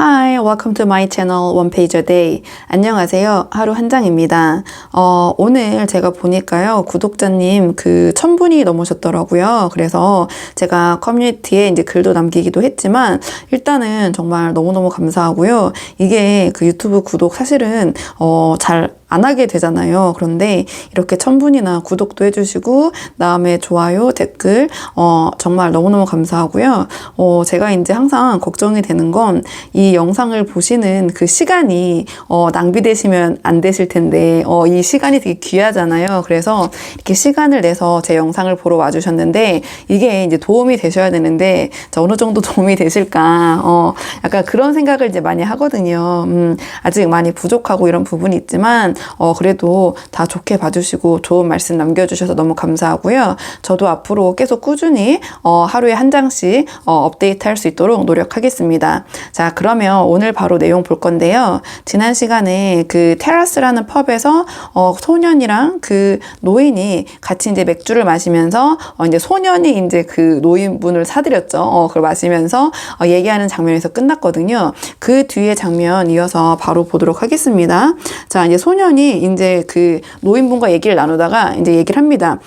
Ah. Hi, welcome to my channel One Page a Day. 안녕하세요. 하루 한 장입니다. 어, 오늘 제가 보니까요, 구독자님 그 천분이 넘으셨더라고요. 그래서 제가 커뮤니티에 이제 글도 남기기도 했지만, 일단은 정말 너무너무 감사하고요. 이게 그 유튜브 구독 사실은, 어, 잘안 하게 되잖아요. 그런데 이렇게 천분이나 구독도 해주시고, 다음에 좋아요, 댓글, 어, 정말 너무너무 감사하고요. 어, 제가 이제 항상 걱정이 되는 건 이 영상 을 보시는 그 시간이, 어, 낭비되시면 안 되실 텐데, 어, 이 시간이 되게 귀하잖아요. 그래서 이렇게 시간을 내서 제 영상을 보러 와주셨는데, 이게 이제 도움이 되셔야 되는데, 자, 어느 정도 도움이 되실까, 어, 약간 그런 생각을 이제 많이 하거든요. 음, 아직 많이 부족하고 이런 부분이 있지만, 어, 그래도 다 좋게 봐주시고 좋은 말씀 남겨주셔서 너무 감사하고요. 저도 앞으로 계속 꾸준히 어, 하루에 한 장씩 어, 업데이트 할 수 있도록 노력하겠습니다. 자, 그러면 오늘 바로 내용 볼 건데요. 지난 시간에 그 테라스라는 펍에서 어, 소년이랑 그 노인이 같이 이제 맥주를 마시면서 어, 이제 소년이 이제 그 노인분을 사드렸죠. 어, 그걸 마시면서 어, 얘기하는 장면에서 끝났거든요. 그 뒤에 장면 이어서 바로 보도록 하겠습니다. 자, 이제 소년이 이제 그 노인분과 얘기를 나누다가 이제 얘기를 합니다.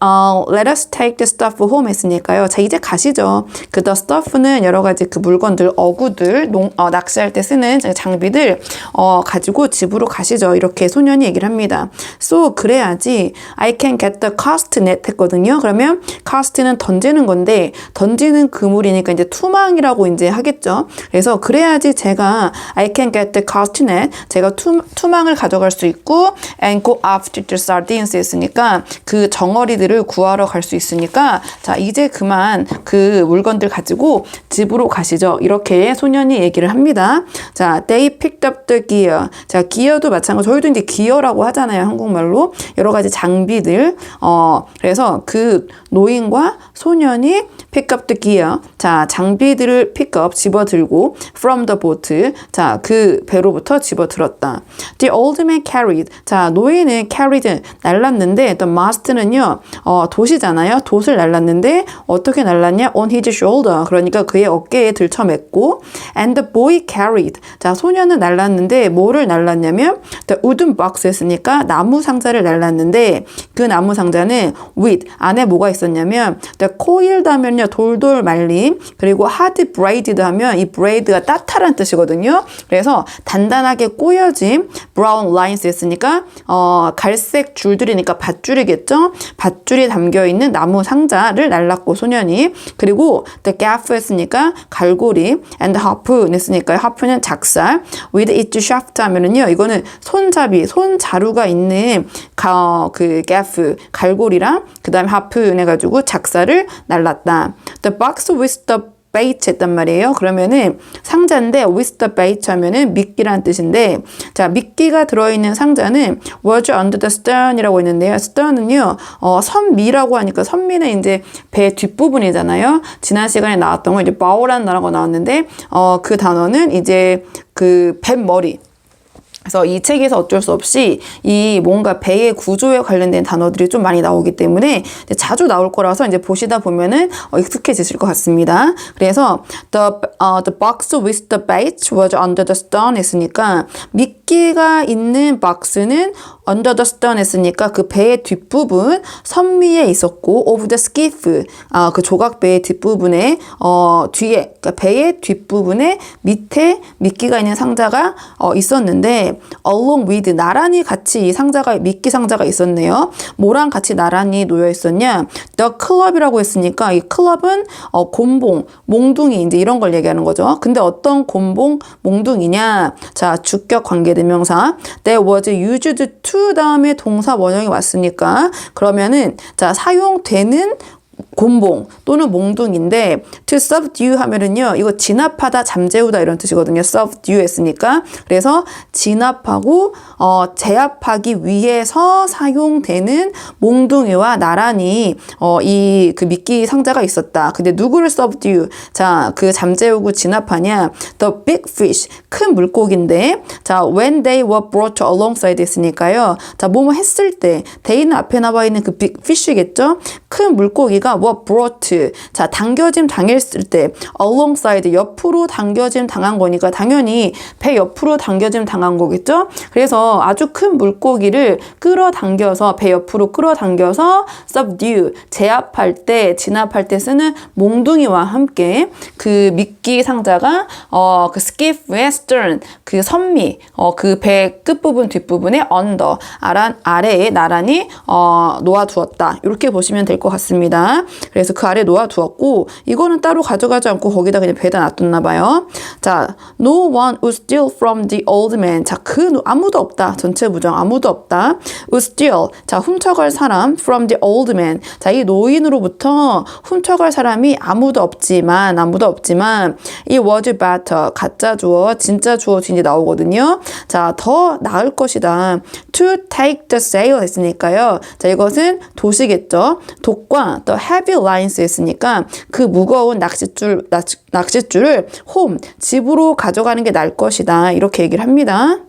어, let us take the stuff home 했으니까요. 자, 이제 가시죠. 그 the stuff는 여러 가지 그 물건들, 어구들, 농, 어, 낚시할 때 쓰는 장비들, 어, 가지고 집으로 가시죠. 이렇게 소년이 얘기를 합니다. So, 그래야지 I can get the cast net 했거든요. 그러면 cast는 던지는 건데, 던지는 그물이니까 이제 투망이라고 이제 하겠죠. 그래서 그래야지 제가 I can get the cast net, 제가 투, 투망을 가져갈 수 있고, and go after the sardines 했으니까 그 정어리들을 구하러 갈 수 있으니까, 자, 이제 그만 그 물건들 가지고 집으로 가시죠. 이렇게 소년이 얘기를 합니다. 자, they picked up the gear. 자, 기어도 마찬가지. 저희도 이제 기어라고 하잖아요. 한국말로. 여러 가지 장비들. 어, 그래서 그 노인과 소년이 pick up the gear. 자, 장비들을 pick up, 집어 들고 from the boat. 자, 그 배로부터 집어 들었다. The old man carried. 자, 노인은 carried 날랐는데 the mast는요. 어, 돛이잖아요. 돛을 날랐는데 어떻게 날랐냐? on his shoulder. 그러니까 그의 어깨에 들쳐맸고 and the boy carried. 자, 소년은 날랐는데 뭐를 날랐냐면 the wooden box 했으니까 나무 상자를 날랐는데 그 나무 상자는 with 안에 뭐가 있었냐면 the coiled 하면요. 돌돌 말림 그리고 hard braided 하면 이 braid가 따타란 뜻이거든요. 그래서 단단하게 꼬여진 brown lines 했으니까 어, 갈색 줄들이니까 밧줄이겠죠. 밧줄이 담겨 있는 나무 상자를 날랐고 소년이 그리고 the gaff 했으니까 갈고리 and harpoon 했으니까 harpoon은 작살 with its shaft 하면은요 이거는 손잡이 손자루가 있는 가, 그 gaff 갈고리랑 그 다음에 harpoon 해가지고 작살을 날랐다 the box with the bait 했단 말이에요. 그러면은 상자인데 the bait 하면은 미끼라는 뜻인데 자 미끼가 들어있는 상자는 was under the stern이라고 있는데요. stern은요 어, 선미라고 하니까 선미는 이제 배 뒷부분이잖아요. 지난 시간에 나왔던 거 이제 bow라는 단어가 나왔는데 어, 그 단어는 이제 그 뱃머리 그래서 이 책에서 어쩔 수 없이 이 뭔가 배의 구조에 관련된 단어들이 좀 많이 나오기 때문에 자주 나올 거라서 이제 보시다 보면은 어, 익숙해지실 것 같습니다. 그래서 the uh, the box with the bait was under the stern 했으니까 미끼가 있는 박스는 under the stern 했으니까 그 배의 뒷부분 선미에 있었고 of the skiff 아, 그 조각배의 뒷부분에 어, 뒤에 그러니까 배의 뒷부분에 밑에 미끼가 있는 상자가 어, 있었는데 along with 나란히 같이 이 상자가 미끼 상자가 있었네요. 뭐랑 같이 나란히 놓여 있었냐? the club이라고 했으니까 이 클럽은 어, 곤봉, 몽둥이 이제 이런 걸 얘기하는 거죠. 근데 어떤 곤봉, 몽둥이냐? 자, 주격 관계 대명사 there was used to 다음에 동사 원형이 왔으니까. 그러면은 자 사용되는 곤봉 또는 몽둥인데 to subdue 하면은요 이거 진압하다 잠재우다 이런 뜻이거든요. subdue 했으니까. 그래서 진압하고 어, 제압하기 위해서 사용되는 몽둥이와 나란히 어, 이 그 미끼 상자가 있었다. 근데 누구를 subdue 자그 잠재우고 진압하냐? the big fish 큰 물고기인데. 자 when they were brought alongside 했으니까요. 자 뭐뭐 했을 때 they는 앞에 나와 있는 그 big fish겠죠? 큰 물고기가 했으니까 what brought 자 당겨짐 당했을 때 alongside 옆으로 당겨짐 당한 거니까 당연히 배 옆으로 당겨짐 당한 거겠죠? 그래서 아주 큰 물고기를 끌어당겨서 배 옆으로 끌어당겨서 subdue 제압할 때 진압할 때 쓰는 몽둥이와 함께 그 미끼 상자가 어 그 skiff의 stern 그 선미 어 그 배 끝부분 뒷부분에 under 아란 아래에 나란히 어 놓아 두었다 이렇게 보시면 될 것 같습니다. 그래서 그 아래 놓아두었고 이거는 따로 가져가지 않고 거기다 그냥 배다 놔뒀나 봐요. 자, no one would steal from the old man. 자, 그 누- 아무도 없다. 전체 부정 아무도 없다. would steal. 자, 훔쳐갈 사람 from the old man. 자, 이 노인으로부터 훔쳐갈 사람이 아무도 없지만 아무도 없지만 이 was better 가짜 주어 진짜 주어 뒤에 나오거든요. 자, 더 나을 것이다. to take the sail 했으니까요. 자, 이것은 도시겠죠. 독과 또 heavy lines 했으니까 그 무거운 낚싯줄 낚싯줄을 home 집으로 가져가는 게 나을 것이다. 이렇게 얘기를 합니다.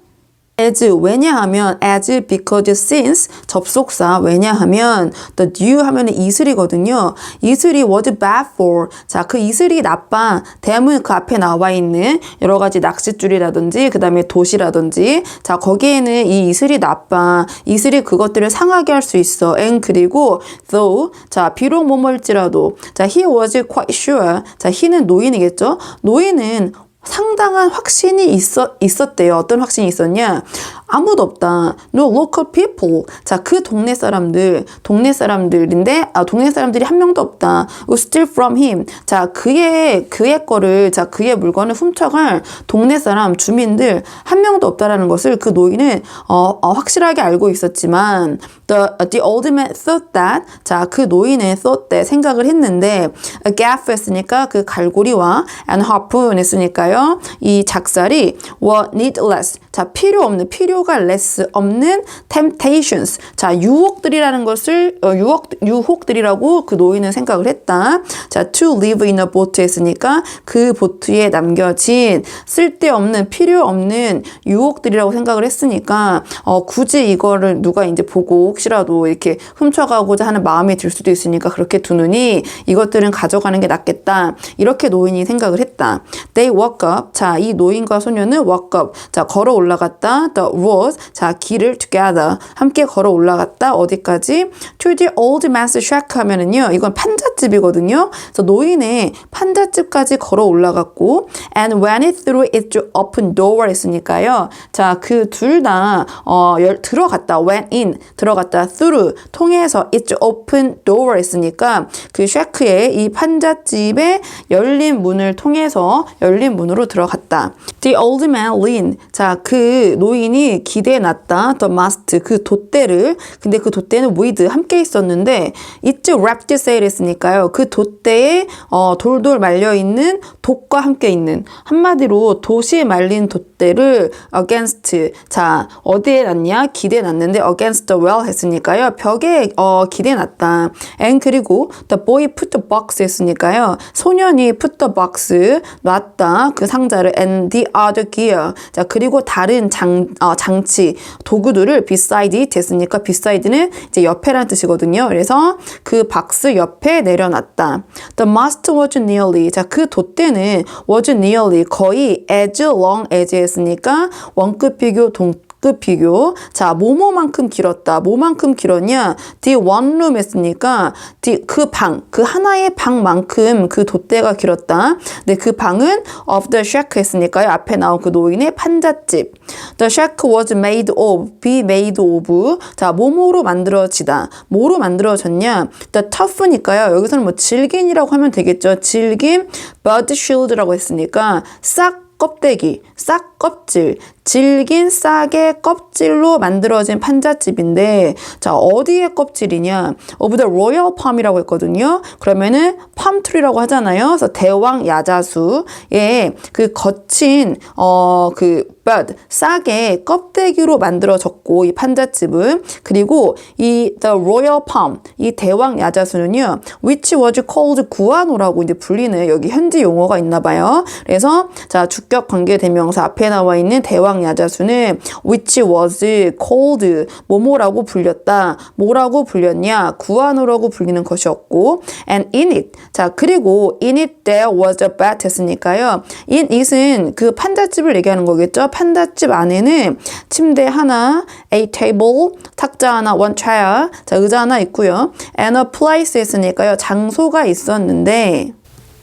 As 왜냐하면 as because since 접속사 왜냐하면 the due 하면은 이슬이거든요. 이슬이 was bad for. 자 그 이슬이 나빠. 대문 그 앞에 나와 있는 여러 가지 낚싯줄이라든지 그 다음에 도시라든지. 자 거기에는 이 이슬이 나빠. 이슬이 그것들을 상하게 할 수 있어. and 그리고 though. 자 비록 뭐뭐일지라도. 자 he was quite sure. 자 he는 노인이겠죠. 노인은 상당한 확신이 있어, 있었대요. 어떤 확신이 있었냐? 아무도 없다. No local people. 자, 그 동네 사람들, 동네 사람들인데, 아, 동네 사람들이 한 명도 없다. Was steal from him. 자, 그의, 그의 거를, 자, 그의 물건을 훔쳐갈 동네 사람, 주민들 한 명도 없다라는 것을 그 노인은, 어, 어, 확실하게 알고 있었지만, the, the old man thought that. 자, 그 노인은 thought that 생각을 했는데, a gaff 했으니까 그 갈고리와 and harpoon 했으니까요. 이 작살이 were needless. 자, 필요 없는, 필요 가 less 없는 temptations. 자, 유혹들이라는 것을, 어, 유혹, 유혹들이라고 그 노인은 생각을 했다. 자, to live in a boat 했으니까 그 보트에 남겨진 쓸데없는, 필요 없는 유혹들이라고 생각을 했으니까, 어, 굳이 이거를 누가 이제 보고 혹시라도 이렇게 훔쳐가고자 하는 마음이 들 수도 있으니까 그렇게 두느니 이것들은 가져가는 게 낫겠다. 이렇게 노인이 생각을 했다. They walk up. 자, 이 노인과 소녀는 walk up. 자, 걸어 올라갔다. The road. 자, 길을 together. 함께 걸어 올라갔다. 어디까지? To the old man's shack 하면은요. 이건 판잣집이거든요. 그래서 노인의 판잣집까지 걸어 올라갔고 and went it through its open door 했으니까요. 자, 그 둘 다 어, 열, 들어갔다. went in. 들어갔다. through. 통해서 its open door 했으니까 그 샤크의 이 판잣집의 열린 문을 통해서 열린 문으로 들어갔다. The old man leaned. 자, 그 노인이 기대해 놨다. The mast. 그 돛대를. 근데 그 돛대는 with 함께 있었는데 it's wrapped sail 했으니까요. 그 돛대에 어, 돌돌 말려 있는 독과 함께 있는 한마디로 도시에 말린 돛대를 against. 자, 어디에 놨냐? 기대해 놨는데 against the wall 했으니까요. 벽에 어, 기대해 놨다. and 그리고 the boy put the box 했으니까요. 소년이 put the box 놨다. 그 상자를 and the other gear. 자, 그리고 다른 장, 어, 장 치, 도구들을 beside it 했으니까 beside는 이제 옆에라는 뜻이거든요. 그래서 그 박스 옆에 내려놨다. The mast was nearly. 자, 그 돛대는 was nearly 거의 as long as 했으니까 원급 비교 동 급 비교. 자, 뭐뭐만큼 길었다. 뭐만큼 길었냐? The one room 했으니까 the 그 방, 그 하나의 방만큼 그 돛대가 길었다. 근데 그 방은 of the shack 했으니까요. 앞에 나온 그 노인의 판잣집. The shack was made of, be made of. 자, 뭐뭐로 만들어지다. 뭐로 만들어졌냐? The tough니까요. 여기서는 뭐 질긴이라고 하면 되겠죠. 질긴 bird shield라고 했으니까 싹 껍데기, 싹 껍질, 질긴 싹의 껍질로 만들어진 판잣집인데, 자, 어디의 껍질이냐? of the royal palm이라고 했거든요. 그러면은 palmtree라고 하잖아요. 그래서 대왕 야자수의 그 거친, 어, 그 bud, 싹의 껍데기로 만들어졌고, 이 판잣집은. 그리고 이 the royal palm, 이 대왕 야자수는요, which was called 구아노라고 이제 불리는 여기 현지 용어가 있나 봐요. 그래서 자, 주격 관계 대명 사 앞에 나와 있는 대왕 야자수는 which was called 뭐뭐라고 불렸다. 뭐라고 불렸냐? 구한호라고 불리는 것이었고 and in it 자 그리고 in it there was a bed 했으니까요. in it은 그 판잣집을 얘기하는 거겠죠. 판잣집 안에는 침대 하나, a table 탁자 하나, one chair 자 의자 하나 있고요. and a place 했으니까요. 장소가 있었는데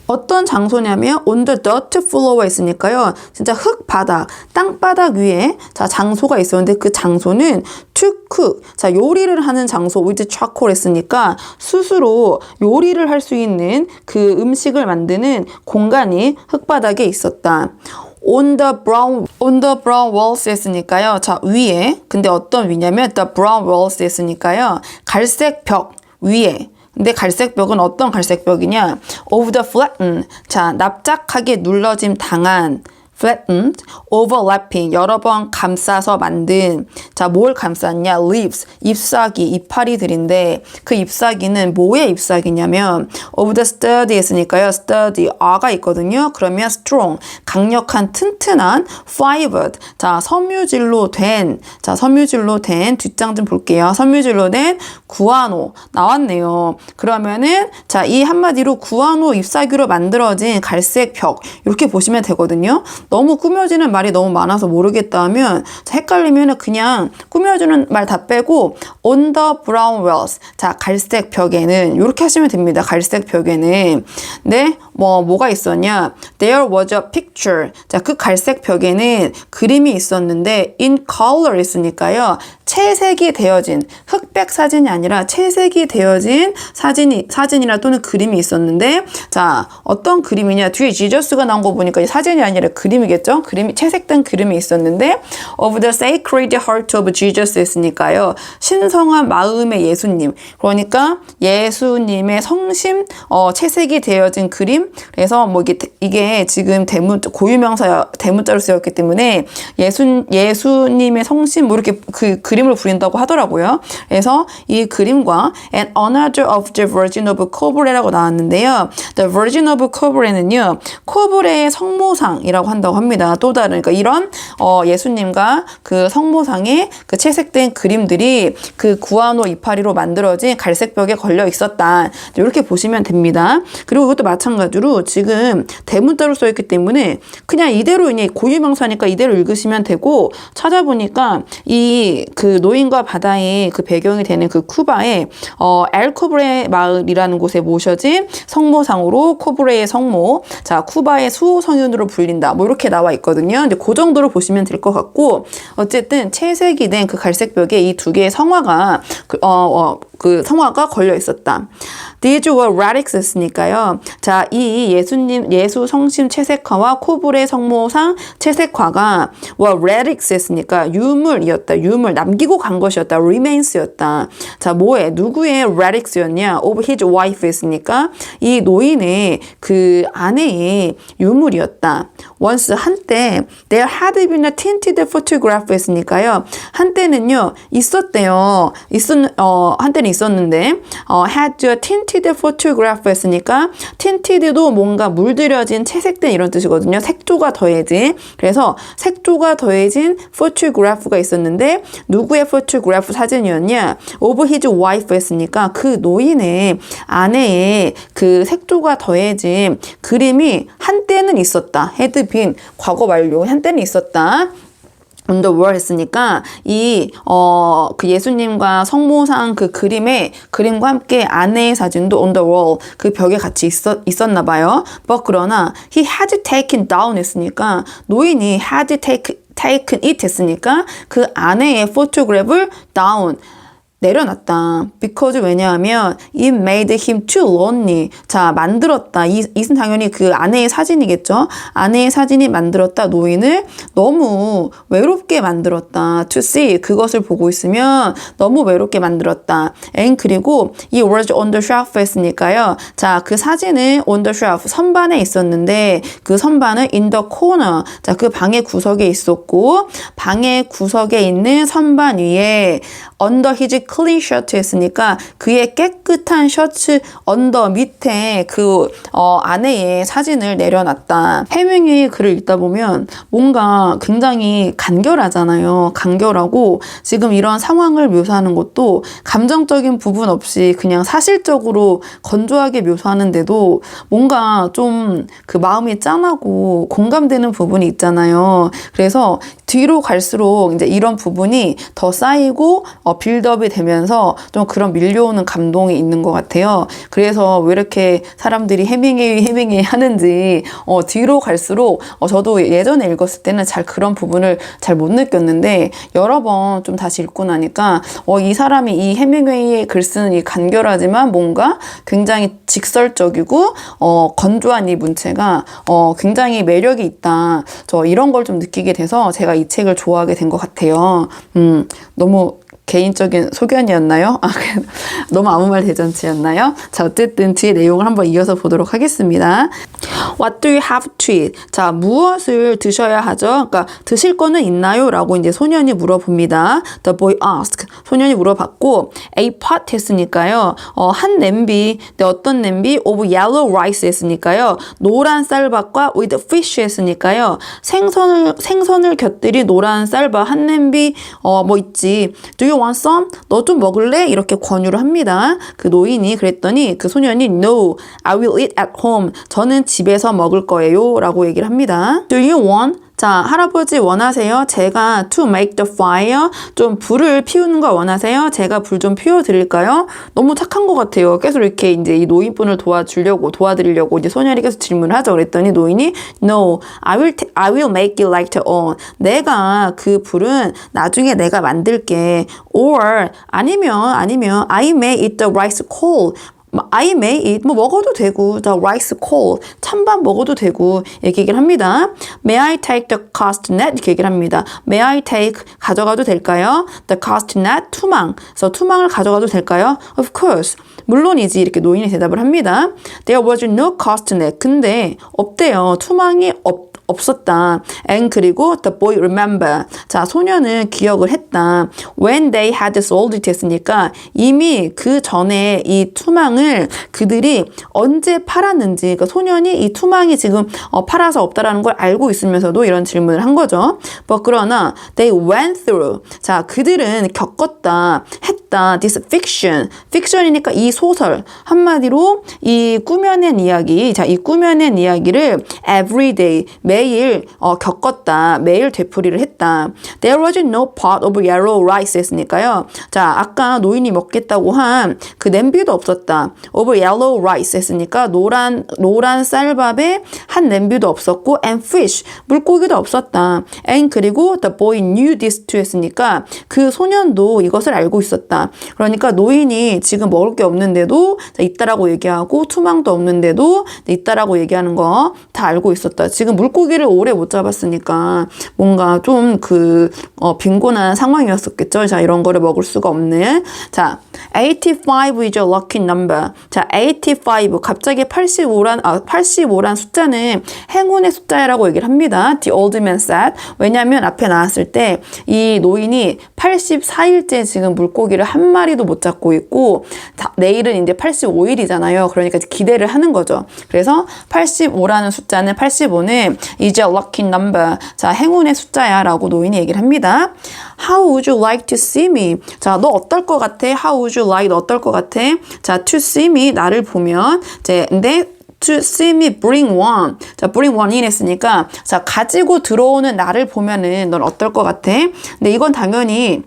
어떤 장소냐면 on the dirt floor에 있으니까요. 진짜 흙바닥, 땅바닥 위에 자 장소가 있었는데 그 장소는 to cook. 자 요리를 하는 장소 with charcoal 했으니까 스스로 요리를 할 수 있는 그 음식을 만드는 공간이 흙바닥에 있었다. on the brown on the brown walls 했으니까요. 자 위에 근데 어떤 위냐면 the brown walls 했으니까요. 갈색 벽 위에 근데 갈색 벽은 어떤 갈색 벽이냐? Of the flattened. 자, 납작하게 눌러짐 당한 flattened, overlapping, 여러 번 감싸서 만든, 자, 뭘 감쌌냐? leaves, 잎사귀, 이파리들인데, 그 잎사귀는 뭐의 잎사귀냐면, of the sturdy 했으니까요. sturdy, 아가 있거든요. 그러면 strong, 강력한, 튼튼한, fibered, 자, 섬유질로 된, 자, 섬유질로 된, 뒷장 좀 볼게요. 섬유질로 된 구아노, 나왔네요. 그러면은, 자, 이 한마디로 구아노 잎사귀로 만들어진 갈색 벽, 이렇게 보시면 되거든요. 너무 꾸며지는 말이 너무 많아서 모르겠다 하면 헷갈리면 그냥 꾸며주는 말 다 빼고 on the brown walls 자 갈색 벽에는 이렇게 하시면 됩니다. 갈색 벽에는. 네 뭐 뭐가 있었냐? There was a picture. 자 그 갈색 벽에는 그림이 있었는데 in color 있으니까요. 채색이 되어진 흑백 사진이 아니라 채색이 되어진 사진이 사진이나 또는 그림이 있었는데 자 어떤 그림이냐? 뒤에 지저스가 나온 거 보니까 이 사진이 아니라 그림이겠죠? 그림이 채색된 그림이 있었는데 of the sacred heart of Jesus 했으니까요. 신성한 마음의 예수님. 그러니까 예수님의 성심 어, 채색이 되어진 그림 그래서 뭐 이게 이게 지금 대문 고유명사 대문자로 쓰였기 때문에 예수 예수님의 성심 뭐 이렇게 그 그림을 부린다고 하더라고요. 그래서 이 그림과 and another of the Virgin of Cobre라고 나왔는데요. The Virgin of Cobre는요 코브레의 성모상이라고 한다고 합니다. 또 다른 그러니까 이런 어, 예수님과 그 성모상의 그 채색된 그림들이 그 구아노 이파리로 만들어진 갈색 벽에 걸려 있었다. 이렇게 보시면 됩니다. 그리고 이것도 마찬가지 로 지금 대문자로 써 있기 때문에 그냥 이대로 이제 고유명사니까 이대로 읽으시면 되고 찾아보니까 이 그 노인과 바다의 그 배경이 되는 그 쿠바에 어 엘코브레 마을이라는 곳에 모셔진 성모상으로 코브레의 성모 자 쿠바의 수호 성윤으로 불린다 뭐 이렇게 나와 있거든요. 근데 그 정도로 보시면 될 것 같고 어쨌든 채색이 된 그 갈색 벽에 이 두 개의 성화가 그, 어, 어, 그 성화가 걸려 있었다. These were relics 했으니까요. 자, 이 예수님, 예수 성심 채색화와 코불의 성모상 채색화가 were relics 했으니까 유물이었다. 유물, 남기고 간 것이었다. remains였다. 자, 뭐에? 누구의 relics였냐? of his wife 했으니까 이 노인의 그 아내의 유물이었다. once, 한때 there had been a tinted photograph 했으니까요. 한때는요, 있었대요. 있었, 어, 한때는 있었는데, 어, had a tinted photograph 했으니까, tinted도 뭔가 물들여진, 채색된 이런 뜻이거든요. 색조가 더해진. 그래서 색조가 더해진 photograph가 있었는데, 누구의 photograph 사진이었냐? of his wife 했으니까, 그 노인의 아내의 그 색조가 더해진 그림이 한때는 있었다. had been, 과거 완료. 한때는 있었다. On the wall 했으니까 이 어 그 예수님과 성모상 그 그림에 그림과 함께 아내의 사진도 on the wall 그 벽에 같이 있었 있었나 봐요. but 그러나 he had taken down 했으니까 노인이 had take taken it 했으니까 그 아내의 포토그래프를 down 내려놨다. because 왜냐하면 it made him too lonely. 자, 만들었다. 이, 이는 당연히 그 아내의 사진이겠죠. 아내의 사진이 만들었다. 노인을 너무 외롭게 만들었다. to see. 그것을 보고 있으면 너무 외롭게 만들었다. and 그리고 이 was on the shelf 했으니까요. 자, 그 사진은 on the shelf. 선반에 있었는데 그 선반은 in the corner. 자, 그 방의 구석에 있었고 방의 구석에 있는 선반 위에 under his shirt 했으니까 그의 깨끗한 셔츠 언더 밑에 그 어, 아내의 사진을 내려놨다. 해밍웨이 글을 읽다 보면 뭔가 굉장히 간결하잖아요. 간결하고 지금 이런 상황을 묘사하는 것도 감정적인 부분 없이 그냥 사실적으로 건조하게 묘사하는데도 뭔가 좀 그 마음이 짠하고 공감되는 부분이 있잖아요. 그래서 뒤로 갈수록 이제 이런 부분이 더 쌓이고 어, 빌드업이 되면서 좀 그런 밀려오는 감동이 있는 것 같아요. 그래서 왜 이렇게 사람들이 해밍웨이 해밍웨이 하는지 어, 뒤로 갈수록 어, 저도 예전에 읽었을 때는 잘 그런 부분을 잘 못 느꼈는데 여러 번 좀 다시 읽고 나니까 어, 이 사람이 이 해밍웨이의 글 쓰는 이 간결하지만 뭔가 굉장히 직설적이고 어, 건조한 이 문체가 어, 굉장히 매력이 있다. 저 이런 걸 좀 느끼게 돼서 제가 이 책을 좋아하게 된 것 같아요. 음, 너무 개인적인 소견이었나요? 아, 너무 아무 말 대잔치였나요? 자, 어쨌든 뒤에 내용을 한번 이어서 보도록 하겠습니다. What do you have to eat? 자, 무엇을 드셔야 하죠? 그러니까 드실 거는 있나요? 라고 이제 소년이 물어봅니다. The boy asked. 소년이 물어봤고 a pot 했으니까요. 어, 한 냄비. 네, 어떤 냄비? Of yellow rice 했으니까요. 노란 쌀밥과 with fish 했으니까요. 생선을 생선을 곁들인 노란 쌀밥 한 냄비 어, 뭐 있지. Do you want some? 너 좀 먹을래? 이렇게 권유를 합니다. 그 노인이 그랬더니 그 소년이 No, I will eat at home. 저는 집에서 먹을 거예요. 라고 얘기를 합니다. Do you want? 자, 할아버지 원하세요? 제가 to make the fire 좀 불을 피우는 거 원하세요? 제가 불 좀 피워 드릴까요? 너무 착한 것 같아요. 계속 이렇게 이제 이 노인분을 도와주려고 도와드리려고 이제 소년이 계속 질문을 하죠. 그랬더니 노인이 no, I will I will make it later on. 내가 그 불은 나중에 내가 만들게. or 아니면 아니면 I may eat the rice cold. I may eat 뭐 먹어도 되고 the rice cold 찬밥 먹어도 되고 이렇게 얘기를 합니다. May I take the castanet 이렇게 얘기를 합니다. May I take 가져가도 될까요? The castanet 투망. 그래서 투망을 가져가도 될까요? Of course. 물론이지 이렇게 노인이 대답을 합니다. There was no castanet. 근데 없대요. 투망이 없 없었다. And 그리고 the boy remember. 자, 소년은 기억을 했다. When they had sold it 했으니까 이미 그 전에 이 투망을 그들이 언제 팔았는지, 그러니까 소년이 이 투망이 지금 어, 팔아서 없다라는 걸 알고 있으면서도 이런 질문을 한 거죠. But 그러나 they went through. 자, 그들은 겪었다, 했 다. This fiction. fiction이니까 이 소설. 한마디로 이 꾸며낸 이야기. 자, 이 꾸며낸 이야기를 every day. 매일 어, 겪었다. 매일 되풀이를 했다. There was no pot of yellow rice 했으니까요. 자, 아까 노인이 먹겠다고 한 그 냄비도 없었다. of yellow rice 했으니까 노란 노란 쌀밥에 한 냄비도 없었고 and fish 물고기도 없었다. and 그리고 the boy knew this too 했으니까 그 소년도 이것을 알고 있었다. 그러니까 노인이 지금 먹을 게 없는데도 자, 있다라고 얘기하고 투망도 없는데도 있다라고 얘기하는 거 다 알고 있었다. 지금 물고기를 오래 못 잡았으니까 뭔가 좀그 어, 빈곤한 상황이었었겠죠. 자, 이런 거를 먹을 수가 없는. 자, 85 is a lucky number. 자, 85 갑자기 85란 아, 85란 숫자는 행운의 숫자라고 얘기를 합니다. The old man said. 왜냐하면 앞에 나왔을 때 이 노인이 84일째 지금 물고기를 한 마리도 못 잡고 있고 자, 내일은 이제 85일이잖아요. 그러니까 기대를 하는 거죠. 그래서 85라는 숫자는 85는 is a lucky number. 자, 행운의 숫자야라고 노인이 얘기를 합니다. How would you like to see me? 자, 너 어떨 것 같아? How would you like? 너 어떨 것 같아? 자, to see me 나를 보면 이제 근데 to see me bring one. 자, bring one in 했으니까 자, 가지고 들어오는 나를 보면은 넌 어떨 것 같아? 근데 이건 당연히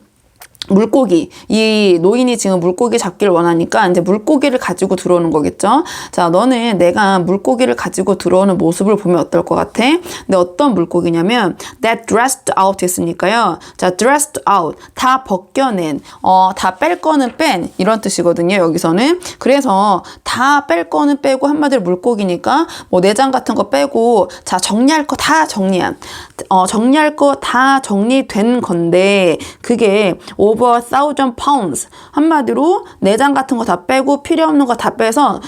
물고기. 이 노인이 지금 물고기 잡기를 원하니까 이제 물고기를 가지고 들어오는 거겠죠. 자, 너는 내가 물고기를 가지고 들어오는 모습을 보면 어떨 것 같아? 근데 어떤 물고기냐면 that dressed out 했으니까요. 자, dressed out. 다 벗겨낸, 어, 다 뺄 거는 뺀 이런 뜻이거든요. 여기서는. 그래서 다 뺄 거는 빼고 한마디로 물고기니까 뭐 내장 같은 거 빼고 자, 정리할 거 다 정리한. 어, 정리할 거 다 정리된 건데 그게 over a thousand pounds. 한마디로 내장 같은 거 다 빼고 필요 없는 거 다 빼서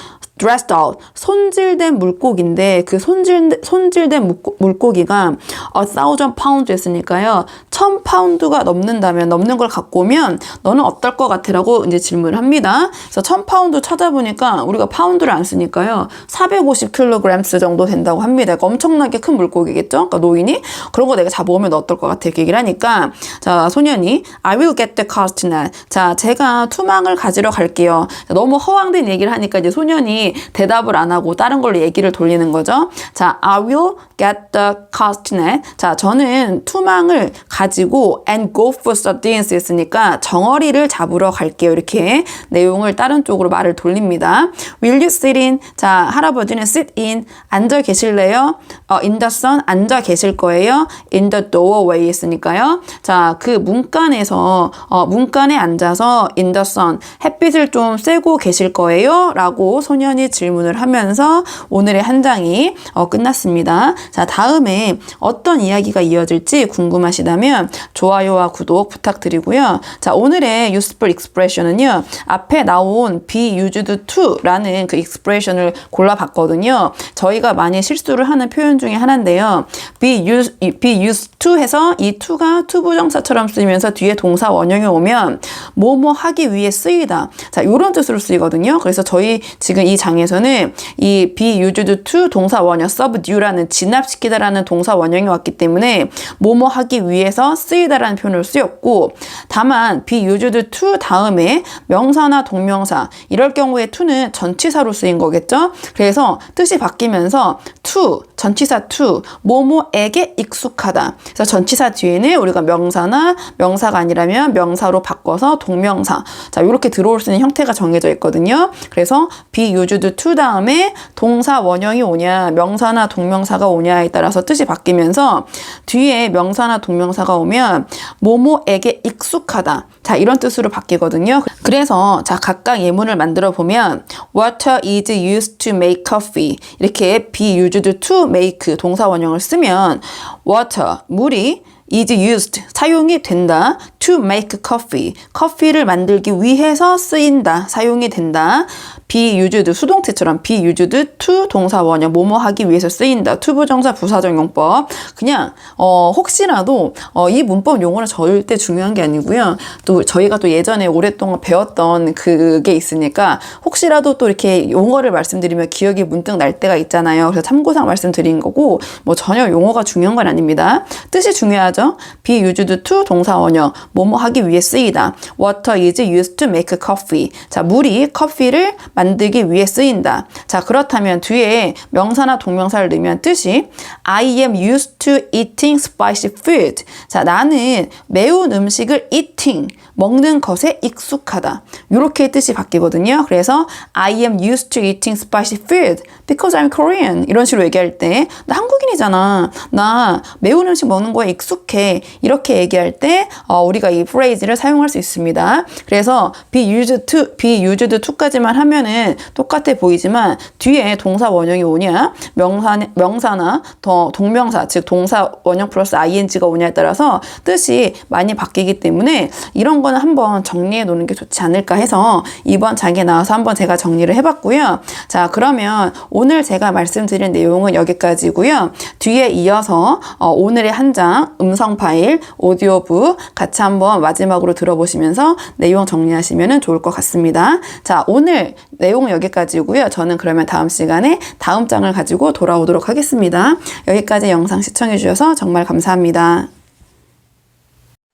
dressed out. 손질된 물고기인데 그 손질, 손질된 물고, 물고기가 a thousand pounds 했으니까요. 1000파운드가 넘는다면 넘는 걸 갖고 오면 너는 어떨 것 같아라고 이제 질문을 합니다. 그래서 1000파운드 찾아보니까 우리가 파운드를 안 쓰니까요. 450kg 정도 된다고 합니다. 그러니까 엄청나게 큰 물고기겠죠? 그러니까 노인이 그런 거 내가 잡아오면 너 어떨 것 같아? 이렇게 얘기를 하니까 자, 소년이 I will get the cost net. 자, 제가 투망을 가지러 갈게요. 너무 허황된 얘기를 하니까 이제 소년이 대답을 안 하고 다른 걸로 얘기를 돌리는 거죠. 자, I will get the cost net. 자, 저는 투망을 가지고 and go for sardines 했으니까 정어리를 잡으러 갈게요. 이렇게 내용을 다른 쪽으로 말을 돌립니다. Will you sit in? 자, 할아버지는 sit in. 앉아 계실래요? 어, in the sun. 앉아 계실 거예요. in the doorway 했으니까요. 자, 그 문간에서, 어, 문간에 앉아서 in the sun. 햇빛을 좀 쐬고 계실 거예요? 라고 소년이 질문을 하면서 오늘의 한 장이 어, 끝났습니다. 자, 다음에 어떤 이야기가 이어질지 궁금하시다면 좋아요와 구독 부탁드리고요. 자, 오늘의 useful expression은요. 앞에 나온 be used to라는 그 expression을 골라봤거든요. 저희가 많이 실수를 하는 표현 중에 하나인데요. be used, be used to 해서 이 to가 투부정사처럼 쓰이면서 뒤에 동사 원형이 오면 뭐뭐 하기 위해 쓰이다. 자, 요런 뜻으로 쓰이거든요. 그래서 저희 지금 이 장에서는 이 be used to 동사 원형 subdue라는 진압시키다라는 동사 원형이 왔기 때문에 뭐뭐 하기 위해서 쓰이다라는 표현을 쓰였고 다만 be used to 다음에 명사나 동명사 이럴 경우에 to는 전치사로 쓰인 거겠죠. 그래서 뜻이 바뀌면서 to 전치사 to 뭐뭐에게 익숙하다. 그래서 전치사 뒤에는 우리가 명사나 명사가 아니라면 명사로 바꿔서 동명사. 자, 이렇게 들어올 수 있는 형태가 정해져 있거든요. 그래서 be used to 다음에 동사 원형이 오냐, 명사나 동명사가 오냐에 따라서 뜻이 바뀌면서 뒤에 명사나 동명사가 오면 뭐뭐에게 익숙하다. 자, 이런 뜻으로 바뀌거든요. 그래서 자, 각각 예문을 만들어 보면 water is used to make coffee. 이렇게 be used to make 동사 원형을 쓰면 water 물이 is used 사용이 된다 to make coffee. 커피를 만들기 위해서 쓰인다 사용이 된다. be used 수동태처럼 be used to 동사 원형 뭐뭐 하기 위해서 쓰인다. to 부정사 부사적 용법. 그냥 어 혹시라도 어, 이 문법 용어는 절대 중요한 게 아니고요. 또 저희가 또 예전에 오랫동안 배웠던 그게 있으니까 혹시라도 또 이렇게 용어를 말씀드리면 기억이 문득 날 때가 있잖아요. 그래서 참고상 말씀드린 거고 뭐 전혀 용어가 중요한 건 아닙니다. 뜻이 중요하죠? be used to 동사 원형 뭐뭐 하기 위해 쓰이다 water is used to make coffee 자 물이 커피를 만들기 위해 쓰인다. 자, 그렇다면 뒤에 명사나 동명사를 넣으면 뜻이 I am used to eating spicy food. 자, 나는 매운 음식을 eating 먹는 것에 익숙하다. 이렇게 뜻이 바뀌거든요. 그래서 I am used to eating spicy food because I'm Korean. 이런 식으로 얘기할 때 나 한국인이잖아. 나 매운 음식 먹는 거에 익숙해. 이렇게 얘기할 때 어, 우리가 이 phrase를 사용할 수 있습니다. 그래서 be used to, be used to까지만 하면은 똑같아 보이지만 뒤에 동사 원형이 오냐 명사, 명사나 더 동명사 즉 동사 원형 플러스 ing가 오냐에 따라서 뜻이 많이 바뀌기 때문에 이런 거는 한번 정리해 놓는 게 좋지 않을까 해서 이번 장에 나와서 한번 제가 정리를 해봤고요. 자 그러면 오늘 제가 말씀드린 내용은 여기까지고요. 뒤에 이어서 어, 오늘의 한 장 음성 파일 오디오북 같이 한번 마지막으로 들어보시면서 내용 정리하시면 좋을 것 같습니다. 자 오늘 내용은 여기까지고요. 저는 그러면 다음 시간에 다음 장을 가지고 돌아오도록 하겠습니다. 여기까지 영상 시청해 주셔서 정말 감사합니다.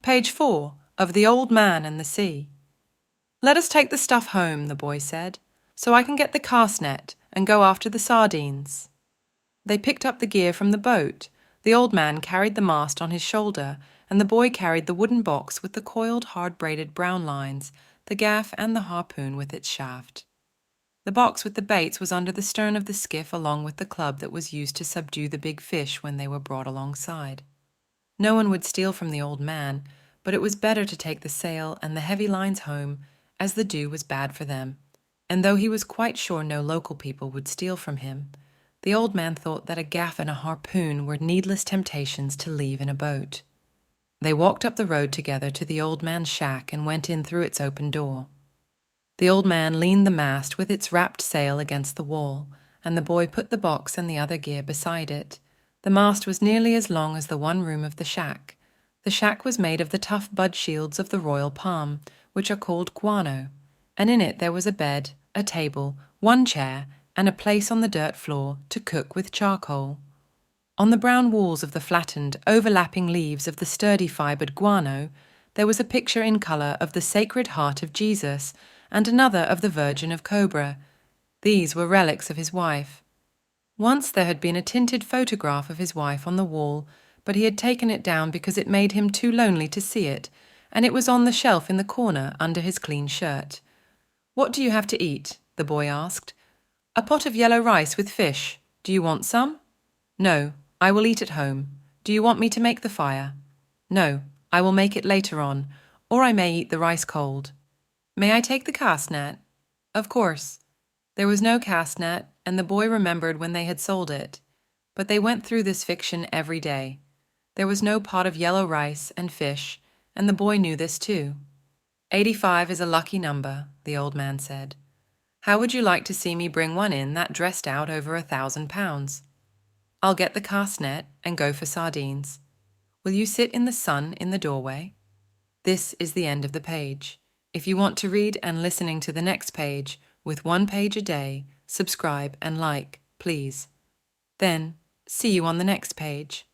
Page 4 of The Old Man and the Sea. Let us take the stuff home, the boy said, so I can get the cast net and go after the sardines. They picked up the gear from the boat. The old man carried the mast on his shoulder, and the boy carried the wooden box with the coiled, hard braided brown lines, the gaff, and the harpoon with its shaft. The box with the baits was under the stern of the skiff, along with the club that was used to subdue the big fish when they were brought alongside. No one would steal from the old man, but it was better to take the sail and the heavy lines home, as the dew was bad for them. And though he was quite sure no local people would steal from him, the old man thought that a gaff and a harpoon were needless temptations to leave in a boat. They walked up the road together to the old man's shack and went in through its open door. The old man leaned the mast with its wrapped sail against the wall, and the boy put the box and the other gear beside it. The mast was nearly as long as the one room of the shack. The shack was made of the tough bud shields of the royal palm, which are called guano, and in it there was a bed, a table, one chair, and a place on the dirt floor to cook with charcoal. On the brown walls of the flattened, overlapping leaves of the sturdy fibred guano, there was a picture in colour of the Sacred Heart of Jesus and another of the Virgin of Cobra. These were relics of his wife. Once there had been a tinted photograph of his wife on the wall, but he had taken it down because it made him too lonely to see it, and it was on the shelf in the corner under his clean shirt. What do you have to eat? the boy asked. A pot of yellow rice with fish. Do you want some? No, I will eat at home. Do you want me to make the fire? No, I will make it later on, or I may eat the rice cold. May I take the cast net? Of course. There was no cast net, and the boy remembered when they had sold it. But they went through this fiction every day. There was no pot of yellow rice and fish, and the boy knew this too. Eighty five is a lucky number, the old man said. How would you like to see me bring one in that dressed out over a thousand pounds? I'll get the cast net and go for sardines. Will you sit in the sun in the doorway? This is the end of the page. If you want to read and listening to the next page with one page a day, subscribe and like, please. Then, see you on the next page.